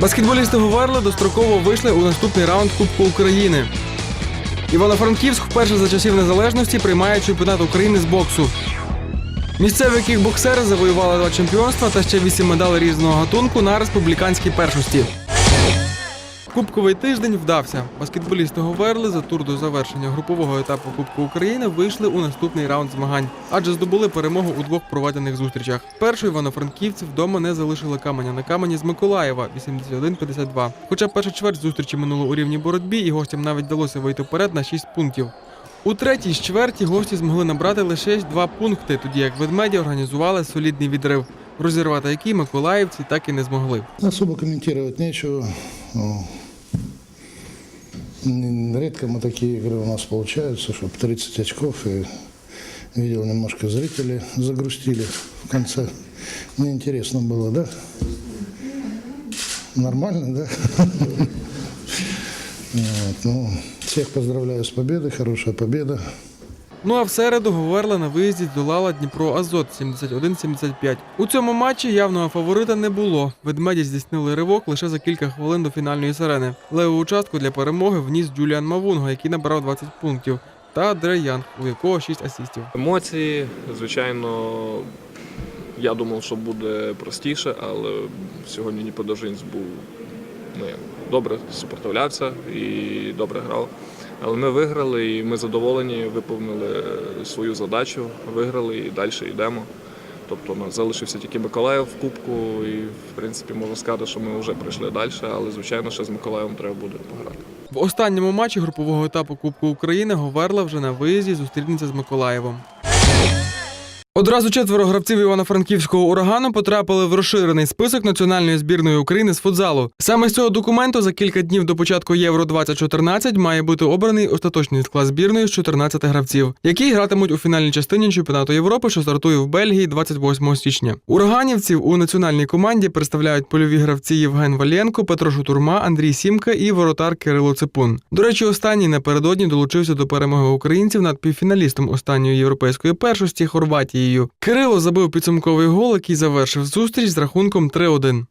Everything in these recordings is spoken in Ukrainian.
Баскетболісти Говерли достроково вийшли у наступний раунд Кубку України. Івано-Франківськ вперше за часів незалежності приймає чемпіонат України з боксу. Місцеві кікбоксери завоювали два чемпіонства та ще вісім медалей різного гатунку на республіканській першості. Кубковий тиждень вдався. Баскетболісти Говерли за тур до завершення групового етапу Кубку України вийшли у наступний раунд змагань, адже здобули перемогу у двох проведених зустрічах. Першу івано-франківці вдома не залишили каменя на камені з Миколаєва 81-52. Хоча перша чверть зустрічі минуло у рівній боротьбі, і гостям навіть вдалося вийти вперед на 6 пунктів. У третій чверті гості змогли набрати лише 2 пункти, тоді як ведмеді організували солідний відрив, розірвати який миколаївці так і не змогли. Особо комментировать нечего. Ну, н- Редко мы такие игры у нас получаются, чтобы 30 очков. И видел, немножко зрители загрустили в конце. Мне интересно было, да? Нормально, да? Вот, ну, всех поздравляю с победой, хорошая победа. Ну а в середу Говерла на виїзді здолала Дніпро Азот 71-75. У цьому матчі явного фаворита не було. Ведмеді здійснили ривок лише за кілька хвилин до фінальної сирени. Леву участку для перемоги вніс Джуліан Мавунго, який набрав 20 пунктів, та Дрей Янг, у якого 6 асістів. Емоції, звичайно, я думав, що буде простіше, але сьогодні Дніподожинськ був ну, добре супротивлявся і добре грав. Але ми виграли і ми задоволені, виповнили свою задачу, виграли і далі йдемо. Тобто у залишився тільки Миколаїв в Кубку, і в принципі можна сказати, що ми вже прийшли далі, але звичайно ще з Миколаєвом треба буде пограти. В останньому матчі групового етапу Кубку України Говерла вже на виїзді зустрінеться з Миколаєвом. Одразу четверо гравців Івано-Франківського урагану потрапили в розширений список національної збірної України з футзалу. Саме з цього документу за кілька днів до початку Євро 2014 має бути обраний остаточний склад збірної з 14 гравців, які гратимуть у фінальній частині чемпіонату Європи, що стартує в Бельгії 28 січня. Ураганівців у національній команді представляють польові гравці Євген Валєнко, Петро Шутурма, Андрій Сімка і воротар Кирило Ципун. До речі, останній напередодні долучився до перемоги українців над півфіналістом останньої європейської першості Хорватією. Кирило забив підсумковий гол, який завершив зустріч з рахунком 3-1.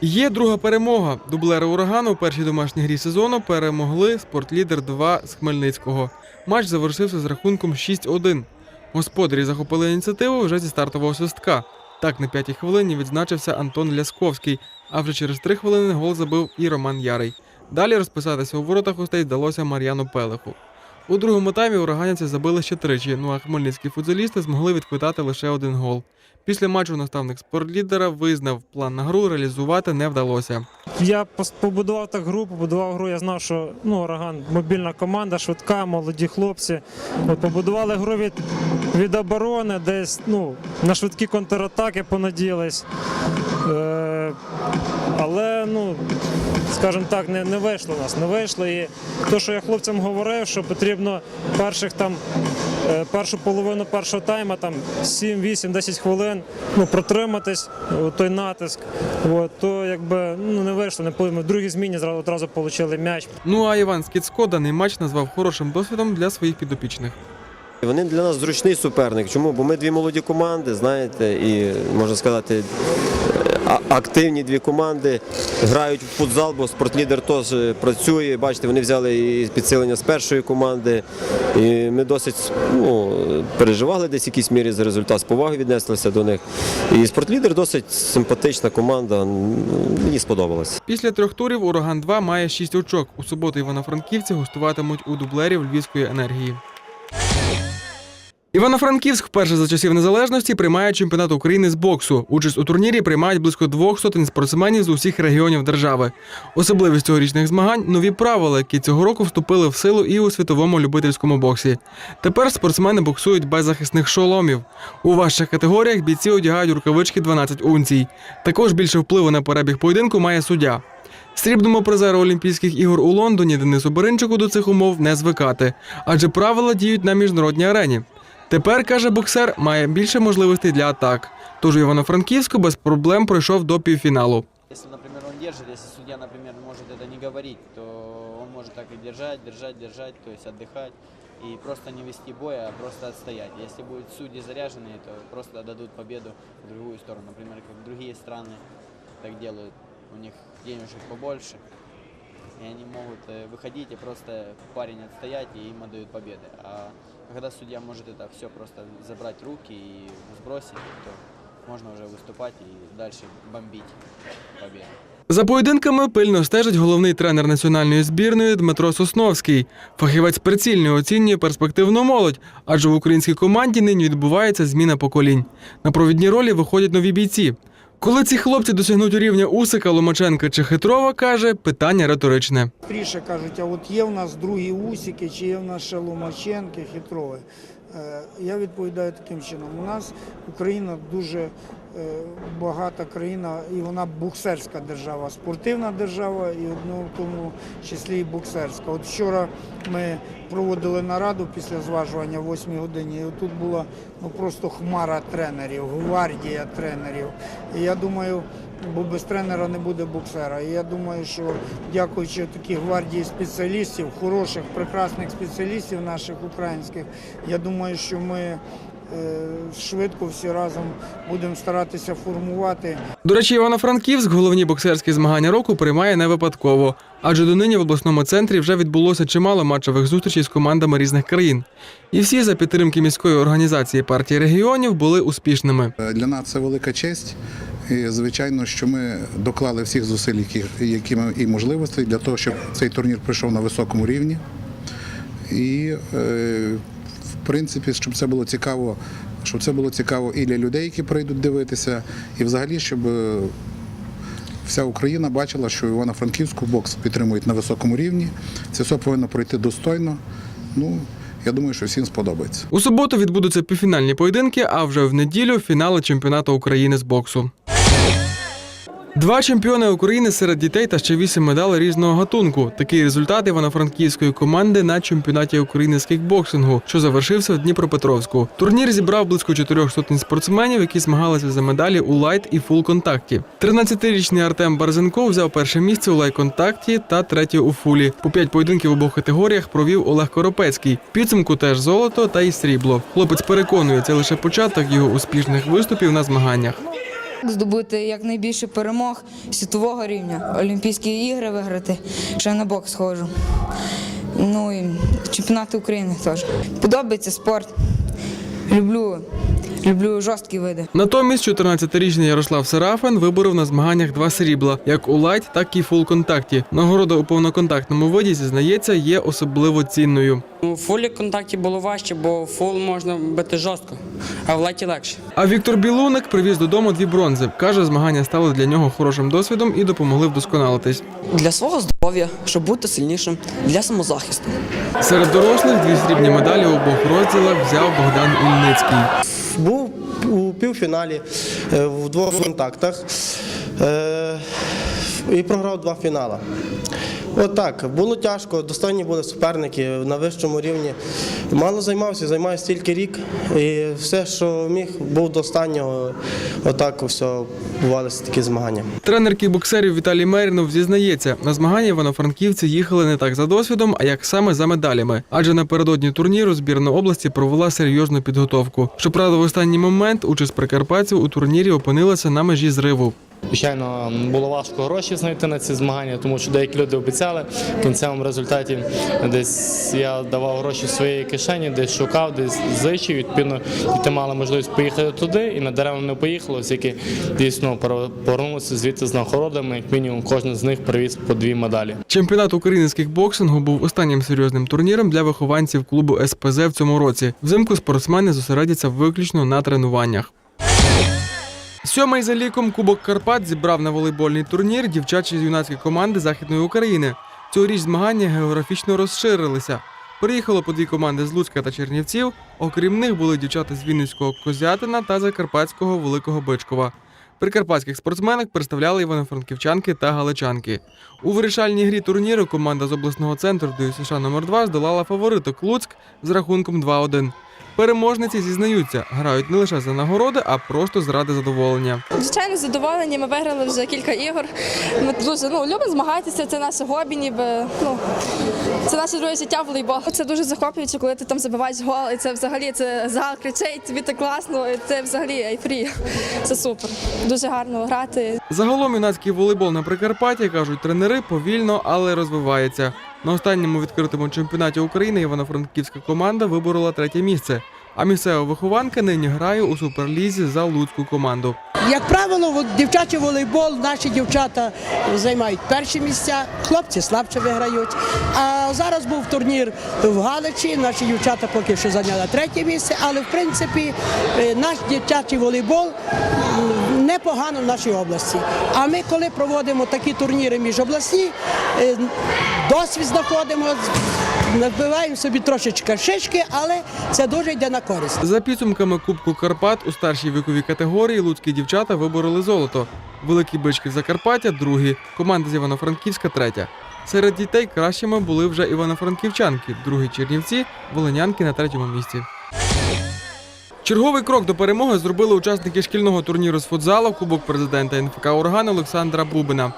Є друга перемога. Дублери урагану у першій домашній грі сезону перемогли спортлідер 2 з Хмельницького. Матч завершився з рахунком 6-1. Господарі захопили ініціативу вже зі стартового свистка. Так на п'ятій хвилині відзначився Антон Лясковський, а вже через три хвилини гол забив і Роман Ярий. Далі розписатися у воротах гостей вдалося Мар'яну Пелеху. У другому таймі ураганівці забили ще тричі, ну а хмельницькі футзалісти змогли відквитати лише один гол. Після матчу наставник спортлідера визнав, план на гру реалізувати не вдалося. Я побудував так гру, побудував гру. Я знав, що ну, Ураган мобільна команда, швидка, молоді хлопці. От побудували гру від, від оборони, десь ну, на швидкі контратаки понадіялись. Е, але, ну, скажімо так, не, не вийшло нас. Не вийшло. І те, що я хлопцям говорив, що потрібно перших там. е, Першу половину першого тайма, там 7, 8, 10 хвилин ну, протриматись, той натиск. От, то якби ну, не вийшло, не повинно. В другій зміні зразу одразу отримали м'яч. Ну а Іван Скіцько даний матч назвав хорошим досвідом для своїх підопічних. Вони для нас зручний суперник. Чому? Бо ми дві молоді команди, знаєте, і можна сказати, активні дві команди грають в футзал, бо спортлідер теж працює. Бачите, вони взяли і підсилення з першої команди. І ми досить ну, переживали десь в якійсь мірі за результат, з повагою віднеслися до них. І спортлідер досить симпатична команда. Мені сподобалось. Після трьох турів Ураган 2 має 6 очок. У суботу івано-франківці гостуватимуть у дублерів Львівської енергії. Івано-Франківськ вперше за часів незалежності приймає чемпіонат України з боксу. Участь у турнірі приймають близько двох сотень спортсменів з усіх регіонів держави. Особливість цьогорічних змагань нові правила, які цього року вступили в силу і у світовому любительському боксі. Тепер спортсмени боксують без захисних шоломів. У важчих категоріях бійці одягають рукавички 12 унцій. Також більше впливу на перебіг поєдинку має суддя. Срібному призеру Олімпійських ігор у Лондоні Денису Беринчику до цих умов не звикати, адже правила діють на міжнародній арені. Тепер, каже боксер, має більше можливостей для атак. Тож у Івано-Франківську без проблем пройшов до півфіналу. Если, например, он держит, если судья, например, может это не говорить, то он может так и держать, держать, держать, то есть отдыхать и просто не вести бой, а просто отстоять. Если будут судьи заряженные, то просто дадут победу в другую сторону, например, как другие страны так делают. у них денежек побольше, и они могут э, выходить и просто парень отстоять, и им отдают победы. А когда судья может это все просто забрать в руки и сбросить, то можно уже выступать и дальше бомбить победу. За поєдинками пильно стежить головний тренер національної збірної Дмитро Сосновський. Фахівець прицільно оцінює перспективну молодь, адже в українській команді нині відбувається зміна поколінь. На провідні ролі виходять нові бійці. Коли ці хлопці досягнуть рівня Усика, Ломаченка чи Хитрова, каже, питання риторичне. Скоріше кажуть, а от є в нас другі усики, чи є в нас ще Ломаченки, Хитрове. Я відповідаю таким чином. У нас Україна дуже е, багата країна, і вона буксерська держава, спортивна держава, і одну в тому числі і буксерська. От вчора ми проводили нараду після зважування в 8 годині, і тут була ну просто хмара тренерів, гвардія тренерів. І я думаю, бо без тренера не буде боксера. І я думаю, що дякуючи такій гвардії спеціалістів, хороших, прекрасних спеціалістів наших українських, я думаю, що ми е, швидко всі разом будемо старатися формувати До речі, Івано-Франківськ головні боксерські змагання року приймає не випадково, адже донині в обласному центрі вже відбулося чимало матчових зустрічей з командами різних країн. І всі за підтримки міської організації партії регіонів були успішними. Для нас це велика честь. І, звичайно, що ми доклали всіх зусиль, які, які ми і можливостей для того, щоб цей турнір пройшов на високому рівні. І, е, в принципі, щоб це було цікаво, щоб це було цікаво і для людей, які прийдуть дивитися, і взагалі, щоб е, вся Україна бачила, що Івано-Франківську бокс підтримують на високому рівні. Це все повинно пройти достойно. Ну, я думаю, що всім сподобається. У суботу відбудуться півфінальні поєдинки, а вже в неділю фінали чемпіонату України з боксу. Два чемпіони України серед дітей та ще вісім медалей різного гатунку. Такий результат івано-франківської команди на чемпіонаті України з кікбоксингу, що завершився в Дніпропетровську. Турнір зібрав близько чотирьох сотень спортсменів, які змагалися за медалі у лайт і фул контакті. 13-річний Артем Барзенков взяв перше місце у лайт-контакті та третє у фулі. По п'ять поєдинків в обох категоріях провів Олег Коропецький. Підсумку теж золото та й срібло. Хлопець переконує, це лише початок його успішних виступів на змаганнях. Здобути якнайбільше перемог світового рівня, Олімпійські ігри виграти. Ще на бокс схожу. Ну і чемпіонати України теж. Подобається спорт. Люблю, люблю жорсткі види. Натомість 14-річний Ярослав Серафин виборов на змаганнях два срібла, як у лайт, так і фул контакті. Нагорода у повноконтактному виді зізнається є особливо цінною. У фулі контакті було важче, бо фул можна бити жорстко, а в лайті легше. А Віктор Білуник привіз додому дві бронзи. Каже, змагання стали для нього хорошим досвідом і допомогли вдосконалитись. Для свого здоров'я, щоб бути сильнішим, для самозахисту. Серед дорослих дві срібні медалі у обох розділах взяв Богдан Ільницький. Був у півфіналі е, в двох контактах. Е, і програв два фінали. От було тяжко, достойні були суперники на вищому рівні. Мало займався, займаюся тільки рік. І все, що міг, був до останнього. Отак все бувалися такі змагання. Тренер кікбоксерів Віталій Мерінов зізнається, на змагання івано-франківці їхали не так за досвідом, а як саме за медалями. Адже напередодні турніру збірна області провела серйозну підготовку. Щоправда, в останній момент участь прикарпатців у турнірі опинилася на межі зриву. Звичайно, було важко гроші знайти на ці змагання, тому що деякі люди обіцяли. В кінцевому результаті десь я давав гроші з своєї кишені, десь шукав, десь зичив. Відповідно, діти мали можливість поїхати туди, і на дерева не поїхало, оскільки дійсно повернулися звідти з нагородами. Як мінімум, кожен з них привіз по дві медалі. Чемпіонат України з кікбоксингу був останнім серйозним турніром для вихованців клубу СПЗ в цьому році. Взимку спортсмени зосередяться виключно на тренуваннях. Сьомий за ліком Кубок Карпат зібрав на волейбольний турнір дівчачі юнацькі команди Західної України. Цьогоріч змагання географічно розширилися. Приїхало по дві команди з Луцька та Чернівців. Окрім них були дівчата з Вінницького Козятина та Закарпатського Великого Бичкова. Прикарпатських спортсменок представляли івано-франківчанки та галичанки. У вирішальній грі турніру команда з обласного центру ДЮСШ номер 2 здолала фавориток Луцьк з рахунком 2-1. Переможниці зізнаються, грають не лише за нагороди, а просто заради задоволення. Звичайно, задоволені. Ми виграли вже кілька ігор. Ми дуже ну, любимо змагатися. Це наше хобі, ніби ну це наше друге життя волейбол. Це дуже захоплююче, коли ти там забиваєш гол. І це взагалі це зал кричить, тобі так класно. І це взагалі ейфрія. Це супер. Дуже гарно грати. Загалом юнацький волейбол на Прикарпатті, кажуть тренери, повільно, але розвивається. На останньому відкритому чемпіонаті України івано-франківська команда виборола третє місце. А місцева вихованка нині грає у суперлізі за луцьку команду. Як правило, дівчачий волейбол наші дівчата займають перші місця, хлопці слабше виграють. А зараз був турнір в Галичі. Наші дівчата поки що зайняли третє місце, але в принципі е, наш дівчачий волейбол м, непогано в нашій області. А ми, коли проводимо такі турніри міжобласні, е, досвід знаходимо, набиваємо собі трошечки шишки, але це дуже йде на користь. За підсумками Кубку Карпат у старшій віковій категорії луцькі дівчата вибороли золото. Великі бички Закарпаття другі, команда з Івано-Франківська третя. Серед дітей кращими були вже івано-франківчанки, другі чернівці, волинянки на третьому місці. Черговий крок до перемоги зробили учасники шкільного турніру з футзалу Кубок президента НФК Ураган Олександра Бубина.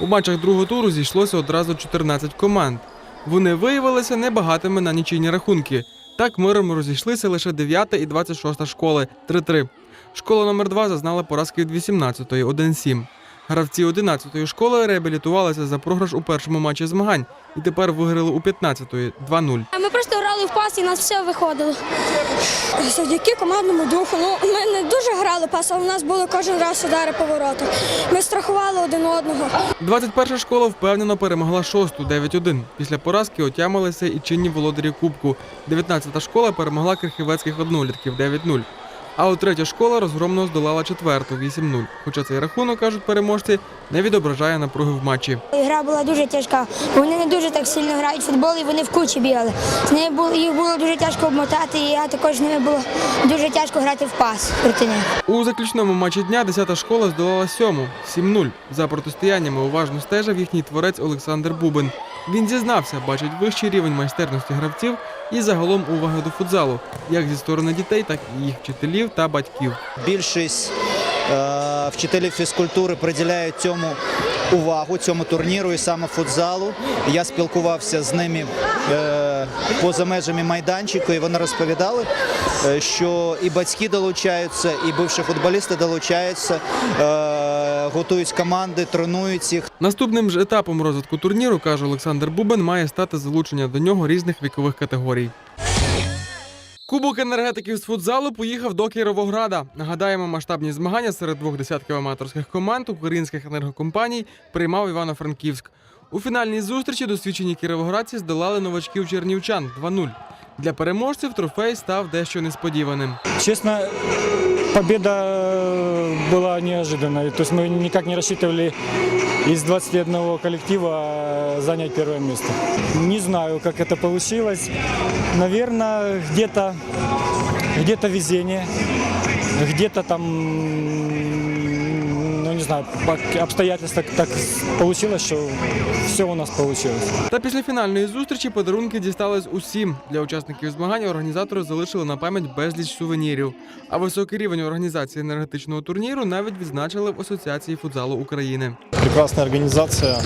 У матчах другого туру зійшлося одразу 14 команд. Вони виявилися небагатими на нічийні рахунки. Так миром розійшлися лише 9 і 26 школи 3-3. Школа номер 2 зазнала поразки від 18-ї 1-7. Гравці 11-ї школи реабілітувалися за програш у першому матчі змагань і тепер виграли у 15-ї 2-0. Ми просто грали в пас і нас все виходило. Завдяки командному духу. Ну, ми не дуже грали пас, але в нас були кожен раз удари по воротах. Ми страхували один одного. 21 школа впевнено перемогла шосту 9-1. Після поразки отямилися і чинні володарі Кубку. 19-та школа перемогла крихівецьких однолітків 9-0. А от третя школа розгромно здолала четверту 8-0. Хоча цей рахунок, кажуть переможці, не відображає напруги в матчі. Гра була дуже тяжка. Вони не дуже так сильно грають в футбол, і вони в кучі бігали. З ними було їх було дуже тяжко обмотати, і я також з ними було дуже тяжко грати в пас проти них. У заключному матчі дня 10-та школа здолала сьому 7-0. За протистояннями уважно стежив їхній творець Олександр Бубин. Він зізнався, бачить вищий рівень майстерності гравців і загалом уваги до футзалу, як зі сторони дітей, так і їх вчителів та батьків. Більшість е, вчителів фізкультури приділяють цьому увагу, цьому турніру і саме футзалу. Я спілкувався з ними е, поза межами майданчику, і вони розповідали, е, що і батьки долучаються, і бивші футболісти долучаються, е, готують команди, тренують їх. Наступним ж етапом розвитку турніру, каже Олександр Бубен, має стати залучення до нього різних вікових категорій. Кубок енергетиків з футзалу поїхав до Кіровограда. Нагадаємо, масштабні змагання серед двох десятків аматорських команд українських енергокомпаній приймав Івано-Франківськ. У фінальній зустрічі досвідчені кіровоградці здолали новачків чернівчан 2-0. Для переможців трофей став дещо несподіваним. Честно, победа э, была неожиданной. То есть мы никак не рассчитывали из 21 коллектива э, занять первое место. Не знаю, как это получилось. Наверное, где-то где-то везение, где-то там, знаю, по обстоятельствам так получилось, что все у нас получилось. Та після фінальної зустрічі подарунки дістались усім. Для учасників змагань організатори залишили на пам'ять безліч сувенірів. А високий рівень організації енергетичного турніру навіть відзначили в Асоціації футзалу України. Прекрасная организация,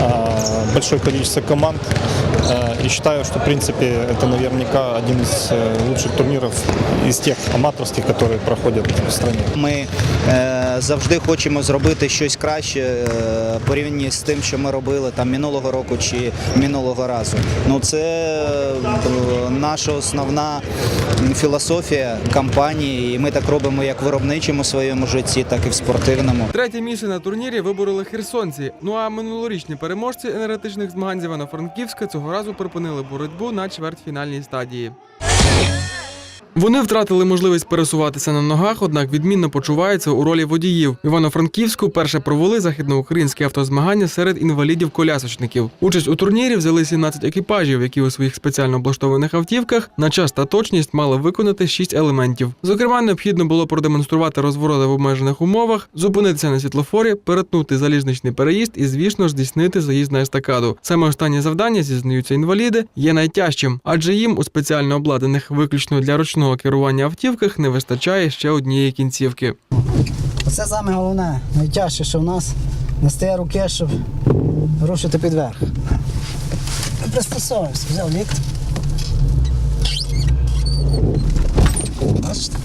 а, большое количество команд. А, И считаю, что, в принципе, это наверняка один из э, лучших турниров из тех аматорских, которые проходят в стране. Ми е, завжди хочемо зробити щось краще е, порівняно з тим, що ми робили там минулого року чи минулого разу. Ну це е, наша основна філософія компанії, і ми так робимо як виробничому своєму житті, так і в спортивному. Третє місце на турнірі вибороли херсонці. Ну а минулорічні переможці енергетичних змагань з Івано-Франківська цього разу припинили боротьбу на чвертьфінальній стадії. Вони втратили можливість пересуватися на ногах, однак відмінно почуваються у ролі водіїв. Івано-Франківську перше провели західноукраїнські автозмагання серед інвалідів-колясочників. Участь у турнірі взяли 17 екіпажів, які у своїх спеціально облаштованих автівках на час та точність мали виконати 6 елементів. Зокрема, необхідно було продемонструвати розвороти в обмежених умовах, зупинитися на світлофорі, перетнути залізничний переїзд і, звісно здійснити заїзд на естакаду. Саме останнє завдання, зізнаються інваліди, є найтяжчим, адже їм у спеціально обладнаних виключно для ручного ручного керування автівках не вистачає ще однієї кінцівки. Це саме головне, найтяжче, що в нас не руки, щоб рушити підверх. Пристосовуємося, взяв лікт. Бачите?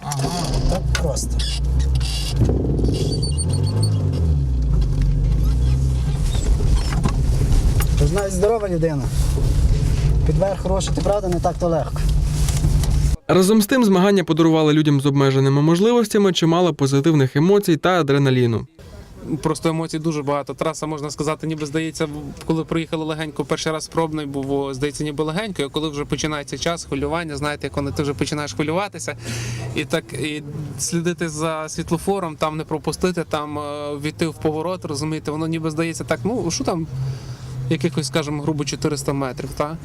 Ага, так просто. Тож здорова людина. Підверх рушити, правда, не так то легко. Разом з тим, змагання подарували людям з обмеженими можливостями чимало позитивних емоцій та адреналіну. Просто емоцій дуже багато. Траса, можна сказати, ніби здається, коли приїхали легенько, перший раз пробний був, здається, ніби легенько, а коли вже починається час хвилювання, знаєте, коли ти вже починаєш хвилюватися, і так і слідити за світлофором, там не пропустити, там е, війти в поворот, розумієте, воно ніби здається так, ну що там. Якихось, скажімо, грубо 400 метрів, та?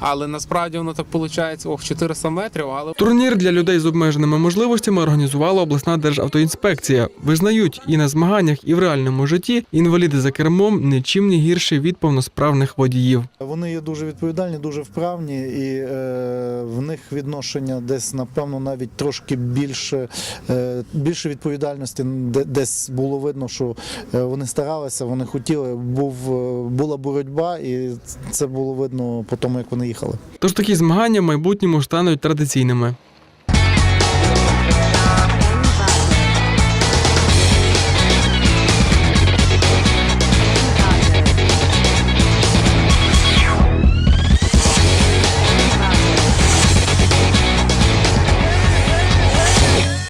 але насправді воно так виходить, ох, 400 метрів, але Турнір для людей з обмеженими можливостями організувала обласна державтоінспекція. Визнають і на змаганнях, і в реальному житті інваліди за кермом нічим не гірші від повносправних водіїв. Вони є дуже відповідальні, дуже вправні, і е, в них відношення десь, напевно, навіть трошки більше, е, більше відповідальності. Десь було видно, що е, вони старалися, вони хотіли. Був, е, була боротьба, і це було видно по тому, як вони їхали. Тож такі змагання в майбутньому стануть традиційними.